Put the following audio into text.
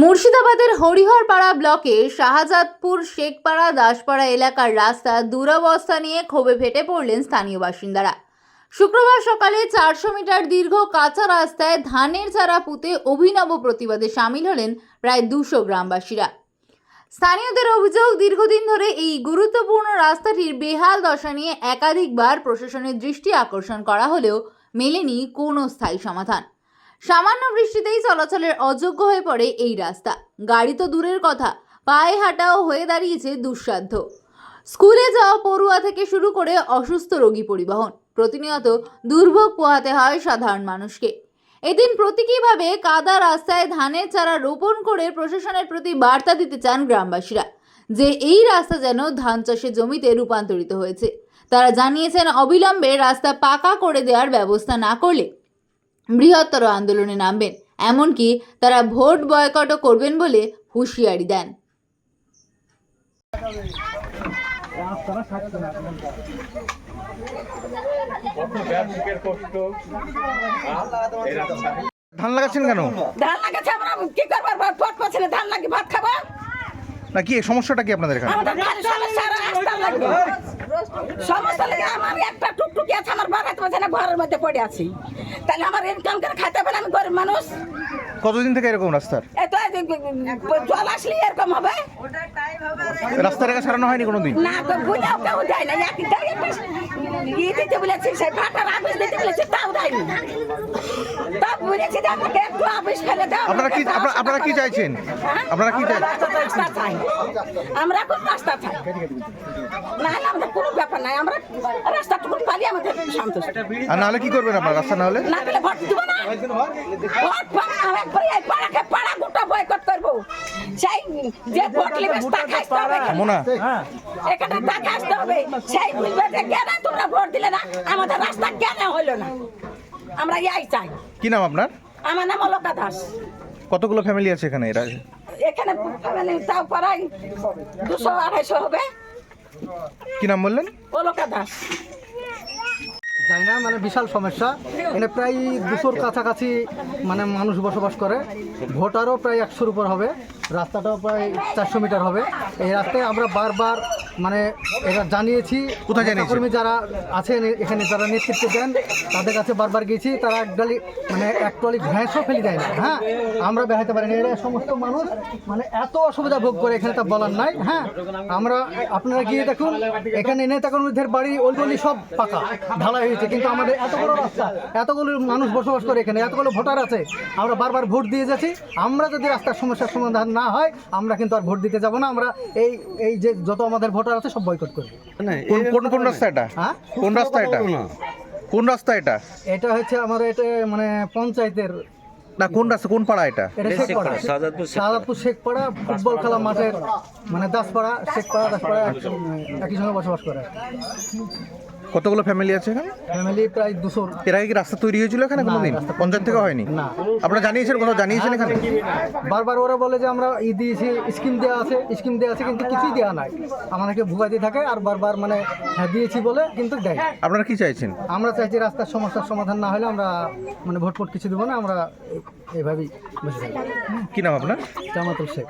মুর্শিদাবাদের হরিহরপাড়া ব্লকে শাহজাদপুর, শেখপাড়া, দাসপাড়া এলাকার রাস্তা দুরবস্থা নিয়ে ক্ষোভে ফেটে পড়লেন স্থানীয় বাসিন্দারা। শুক্রবার সকালে চারশো মিটার দীর্ঘ কাঁচা রাস্তায় ধানের চারা পুঁতে অভিনব প্রতিবাদে সামিল হলেন প্রায় দুশো গ্রামবাসীরা। স্থানীয়দের অভিযোগ, দীর্ঘদিন ধরে এই গুরুত্বপূর্ণ রাস্তাটির বেহাল দশা নিয়ে একাধিকবার প্রশাসনের দৃষ্টি আকর্ষণ করা হলেও মেলেনি কোনো স্থায়ী সমাধান। সামান্য বৃষ্টিতেই চলাচলের অযোগ্য হয়ে পড়ে এই রাস্তা। গাড়ি তো দূরের কথা, পায়ে হাঁটাও হয়ে দাঁড়িয়েছে দুঃসাধ্য। স্কুলে যাওয়া পড়ুয়া থেকে শুরু করে অসুস্থ রোগী পরিবহন, প্রতিনিয়ত দুর্ভোগ পোহাতে হয় সাধারণ মানুষকে। এদিন প্রতীকীভাবে কাদা রাস্তায় ধানের চারা রোপণ করে প্রশাসনের প্রতি বার্তা দিতে চান গ্রামবাসীরা, যে এই রাস্তা যেন ধান চাষের জমিতে রূপান্তরিত হয়েছে। তারা জানিয়েছেন, অবিলম্বে রাস্তা পাকা করে দেওয়ার ব্যবস্থা না করলে বৃহত্তর আন্দোলনে নামবেন এমনকি তারা ভোট বয়কটও করবেন বলে হুঁশিয়ারি দেন। ধান লাগাচ্ছেন কেন? ধান লাগাচ্ছে আমরা কি করব? ভোট পাচ্ছি না ধান লাগি ভাত খাব? না কি সমস্যাটা কি আপনাদের এখানে? সমস্যা লাগে আমার একটা টুকটুকি আছে আমার বাগাতে পারছে না ঘরের মধ্যে পড়ে আছি। তাহলে আমার ইনকাম করে খাইতে পারে আমি গরিব মানুষ? কতদিন থেকে এরকম রাস্তার? এত জল আসলে এরকম হবে। রাস্তার সারানো হয়নি কোনোদিন? না তো বুঝাও কেউ দেয় না। এক ইয়ে দিতে বলেছি সেই ভাটার আপিস দিতে বলেছি তাও দেয়নি। তা বলেছি যে আমাকে একটু ফেলে দাও আপনারা কি আপনারা কি চাইছেন? হ্যাঁ? আপনারা কি আমরা চাইছেন চাই আমরা এখন রাস্তা চাই। না কোনো ব্যাপার নাই আমরা রাস্তাটুকু পালি আমাদের সন্তুষ্ট আর নাহলে কি করবেন আপনারা রাস্তা না হলে না পেলে ভোট দিব না। ভোট পাবো না আমি একবারে এই পাড়াকে পাড়া গোটা বয়কট করব। সেই যে ভোট লিবে তাকে আসতে হবে। মোনা। এখানে তাকে আসতে হবে। সেই বুঝবে যে কেন তোমরা ভোট দিলে না? আমাদের রাস্তা কেন হলো না? আমরা ইয়াই চাই। কি নাম আপনার? আমার নাম অলকা দাস। কতগুলো ফ্যামিলি আছে এখানে? এরা এখানে মানে তাও পাড়ায় দুশো আড়াইশো হবে। কি নাম বললেন? অলকা দাস। যাই না মানে বিশাল সমস্যা। এখানে প্রায় দুশোর কাছাকাছি মানে মানুষ বসবাস করে। ভোটারও প্রায় একশোর উপর হবে। রাস্তাটাও প্রায় চারশো মিটার হবে। এই রাস্তায় আমরা বারবার মানে এটা জানিয়েছি কোথায় জানিয়েছেন? কর্মী যারা আছেন এখানে যারা নেতৃত্ব দেন তাদের কাছে বারবার গেছি তারা একডালি মানে এক টলি ঘ্যাঁসও ফেলে দেয় না হ্যাঁ আমরা বেড়াতে পারি না এরা সমস্ত মানুষ মানে এত অসুবিধা ভোগ করে এখানে তা বলার নাই হ্যাঁ আমরা আপনারা গিয়ে দেখুন এখানে নেতাকর্মীদের বাড়ি ওলগলি সব পাকা ঢালাই হয়েছে কিন্তু আমাদের এত বড় রাস্তা এতগুলো মানুষ বসবাস করে এখানে এতগুলো ভোটার আছে আমরা বারবার ভোট দিয়ে যাচ্ছি আমরা যদি রাস্তার সমস্যার সমাধান না হয় আমরা কিন্তু আর ভোট দিতে যাব না আমরা এই এই যে যত আমাদের ভোটার আছে সব বয়কট করবে। কোন কোন রাস্তা এটা? হ্যাঁ? কোন রাস্তা এটা? কোন রাস্তা এটা? এটা হচ্ছে আমাদের এটা মানে পঞ্চায়েতের না কোন রাস্তা কোন পাড়া এটা? এটা শেখপাড়া শাহজাদপুর শেখপাড়া ফুটবল খেলা মাঠের মানে দাসপাড়া শেখপাড়া দাসপাড়া একই সঙ্গে বসবাস করে। কতগুলো ফ্যামিলি আছে এখানে? ফ্যামিলি প্রায় দুশোর এর আগে কি রাস্তা তৈরি হয়েছিল এখানে কোনোদিন? রাস্তা পঞ্চায়েত থেকে হয়নি? না। আপনারা জানিয়েছেন কোথাও? জানিয়েছেন এখানে? বারবার ওরা বলে যে আমরা ই দিয়েছি স্কিম দেওয়া আছে স্কিম দেওয়া আছে কিন্তু কিছুই দেওয়া নাই। আমাদেরকে ভুগাইতে থাকে আর বারবার মানে হ্যাঁ দিয়েছি বলে কিন্তু দেয়। আপনারা কি চাইছেন? আমরা চাইছি রাস্তার সমস্যার সমাধান না হলে আমরা মানে ভোট ফোট কিছু দেবো না আমরা এইভাবেই বসে থাকি কি নাম আপনার? জামাতুল শেখ।